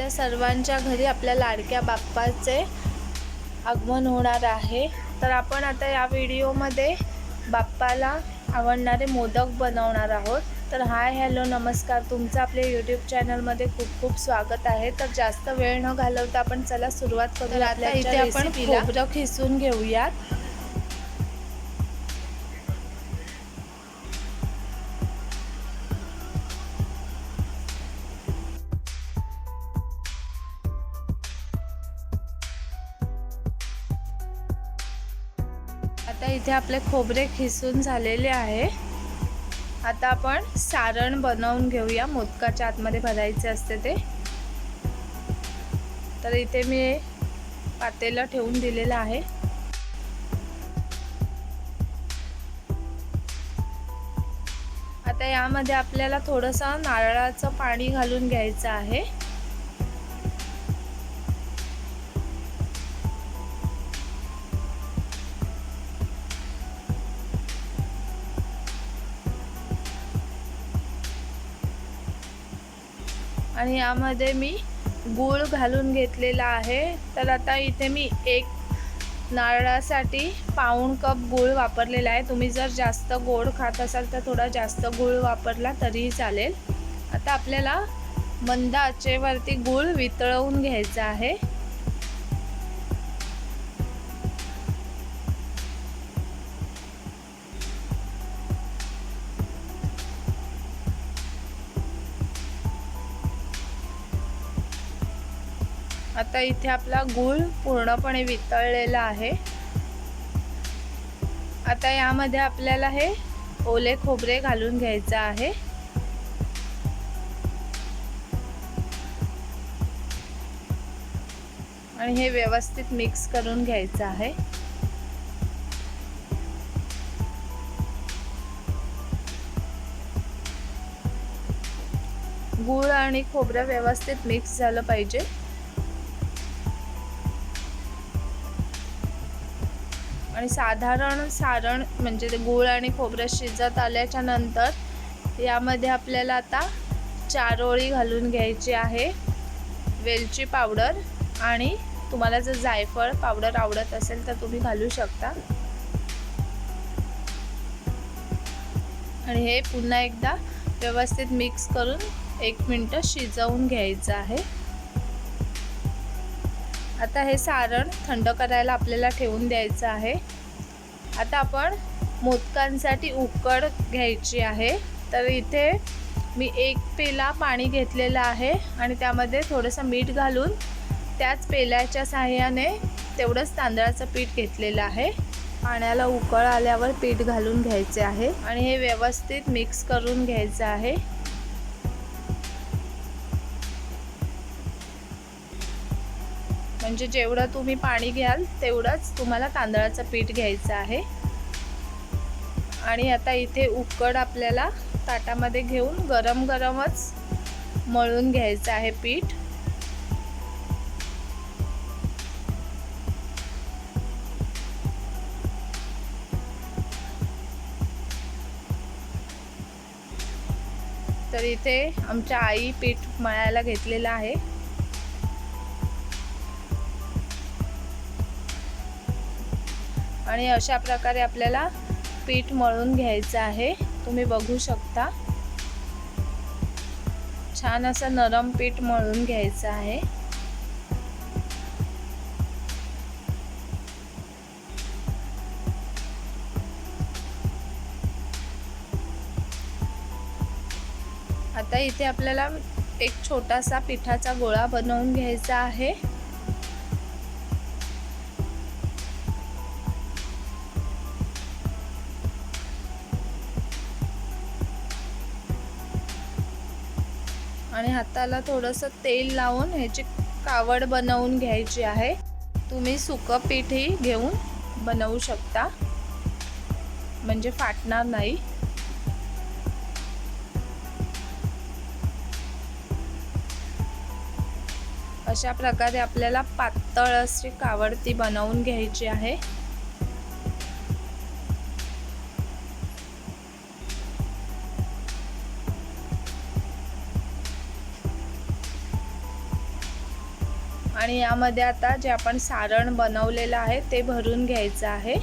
आपल्या सर्वांच्या घरी आपल्या लाडक्या बाप्पाचे आगमन होणार आहे. तर आपण आता या व्हिडिओमध्ये बाप्पाला आवडणारे मोदक बनवणार आहोत. तर हाय हॅलो नमस्कार. तुमचं आपल्या यूट्यूब चॅनलमध्ये खूप खूप स्वागत आहे. तर जास्त वेळ न घालवता आपण चला सुरुवात करू आता इथे आपण खोबरं खिसून घेऊयात. आता इथे आपले खोबरे खिसून झालेले आहे. आता आपण सारण बनवून घेऊया. मोदकाच्या आतमध्ये भरायचे असते ते. तर इथे मी पातेला ठेवून दिलेलं आहे. आता यामध्ये आपल्याला थोडंसं नारळाचं पाणी घालून घ्यायचं आहे. आणि यामध्ये मी गूळ घालून घेतलेला आहे. तर आता इथे मी एक नारळासाठी पाऊण कप गूळ वापरलेला आहे. तुम्ही जर जास्त गोड खात असाल तर थोडा जास्त गूळ वापरला तरीही चालेल. आता आपल्याला मंद आचेवरती गूळ वितळवून घ्यायचा आहे. आता इथे आपला गूळ पूर्णपणे वितळलेला आहे. आता यामध्ये आपल्याला हे ओले खोबरे घालून घ्यायचं आहे. आणि हे व्यवस्थित मिक्स करून घ्यायचं आहे. गूळ आणि खोबरं व्यवस्थित मिक्स झालं पाहिजे. आणि साधारण सारण म्हणजे ते गूळ आणि खोबरं शिजत आल्याच्यानंतर यामध्ये आपल्याला आता चारोळी घालून घ्यायची आहे वेलची पावडर आणि तुम्हाला जर जायफळ पावडर आवडत असेल तर तुम्ही घालू शकता. आणि हे पुन्हा एकदा व्यवस्थित मिक्स करून एक मिनटं शिजवून घ्यायचं आहे. आता हे सारण थंड करायला आपल्याला ठेवून द्यायचं आहे. आता आपण मोदकांसाठी उकड घ्यायची आहे. तर इथे मी एक पेला पाणी घेतलेलं आहे आणि त्यामध्ये थोडंसं मीठ घालून त्याच पेल्याच्या साह्याने तेवढंच तांदळाचं पीठ घेतलेलं आहे. पाण्याला उकळ आल्यावर पीठ घालून घ्यायचे आहे आणि हे व्यवस्थित मिक्स करून घ्यायचं आहे. म्हणजे जेवढं तुम्ही पाणी घ्याल तेवढंच तुम्हाला तांदळाचं पीठ घ्यायचं आहे. आणि आता इथे उकड आपल्याला ताटामध्ये घेऊन गरम गरमच मळून घ्यायचं आहे पीठ. तर इथे आमच्या आई पीठ मळायला घेतलेलं आहे. आणि अशा प्रकारे आपल्याला पीठ मळून घ्यायचं आहे. तुम्ही बघू शकता. छान असं नरम पीठ मळून घ्यायचं आहे. आता इथे आपल्याला एक छोटासा पिठाचा गोळा बनवून घ्यायचा आहे. आणि हाताला थोडंसं तेल लावून ह्याची कावड बनवून घ्यायची आहे. तुम्ही सुकं पीठही घेऊन बनवू शकता. म्हणजे फाटणार नाही. अशा प्रकारे आपल्याला पातळ अशी कावड ती बनवून घ्यायची आहे. आणि यामध्ये आता जे आपण सारण बनवलेलं आहे ते भरून घ्यायचं आहे.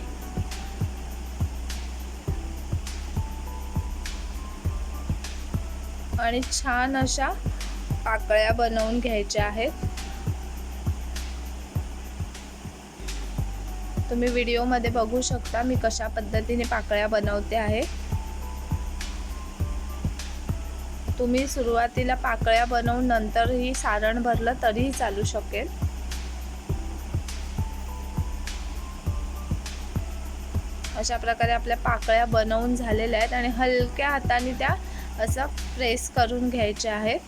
आणि छान अशा पाकळ्या बनवून घ्यायच्या आहेत. तुम्ही व्हिडिओमध्ये बघू शकता मी कशा पद्धतीने पाकळ्या बनवते आहे. तुम्ही सुरुवातीला पाकळ्या बनवून नंतरही सारण भरलं तरीही चालू शकेल. अशा प्रकारे आपल्या पाकळ्या बनवून झालेल्या आहेत आणि हलक्या हाताने त्या असं प्रेस करून घ्यायच्या आहेत.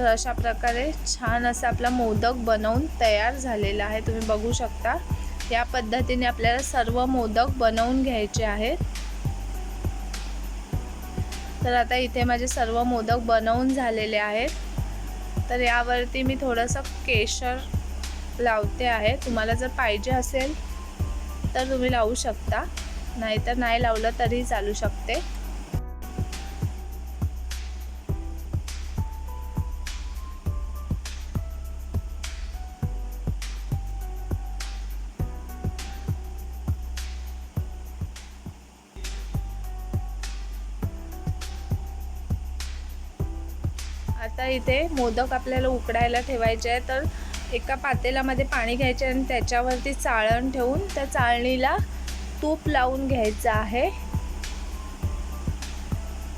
तर अशा प्रकारे छान असं आपला मोदक बनवून तयार झालेला आहे. तुम्ही बघू शकता. या पद्धतीने आपल्याला सर्व मोदक बनवून घ्यायचे आहेत. तर आता इथे माझे सर्व मोदक बनवून झालेले आहेत. तर यावरती मी थोडंसं केशर लावते आहे. तुम्हाला जर पाहिजे असेल तर तुम्ही लावू शकता. नाहीतर नाही लावलं तरी चालू शकते. आता इथे मोदक आपल्याला उकडायला ठेवायचे आहे तर एका पातेल्यामध्ये पाणी घ्यायचे आणि त्याच्यावरती चाळण ठेवून त्या चाळणीला तूप लावून घ्यायचं आहे.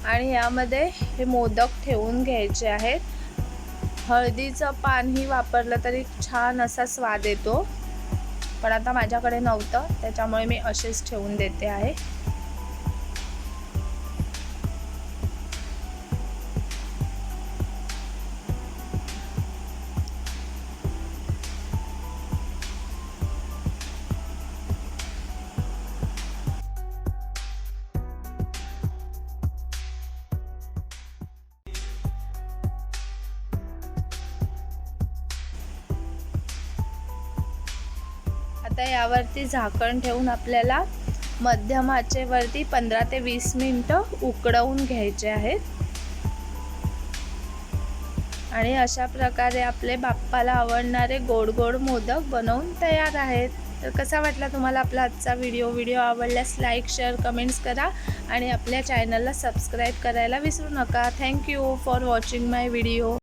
आणि यामध्ये हे मोदक ठेवून घ्यायचे आहेत. हळदीचं पानही वापरलं तरी छान असा स्वाद येतो. पण आता माझ्याकडे नव्हतं त्याच्यामुळे मी असेच ठेवून देते आहे. आता यावरती झाकण ठेवून आपल्याला मध्यम आचेवरती पंधरा ते वीस मिनटं उकडवून घ्यायचे आहेत. आणि अशा प्रकारे आपले बाप्पाला आवडणारे गोड गोड मोदक बनवून तयार आहेत. तर कसा वाटला तुम्हाला आपला आजचा व्हिडिओ? व्हिडिओ आवडल्यास लाईक शेअर कमेंट्स करा आणि आपल्या चॅनलला सबस्क्राईब करायला विसरू नका. Thank you for watching my video.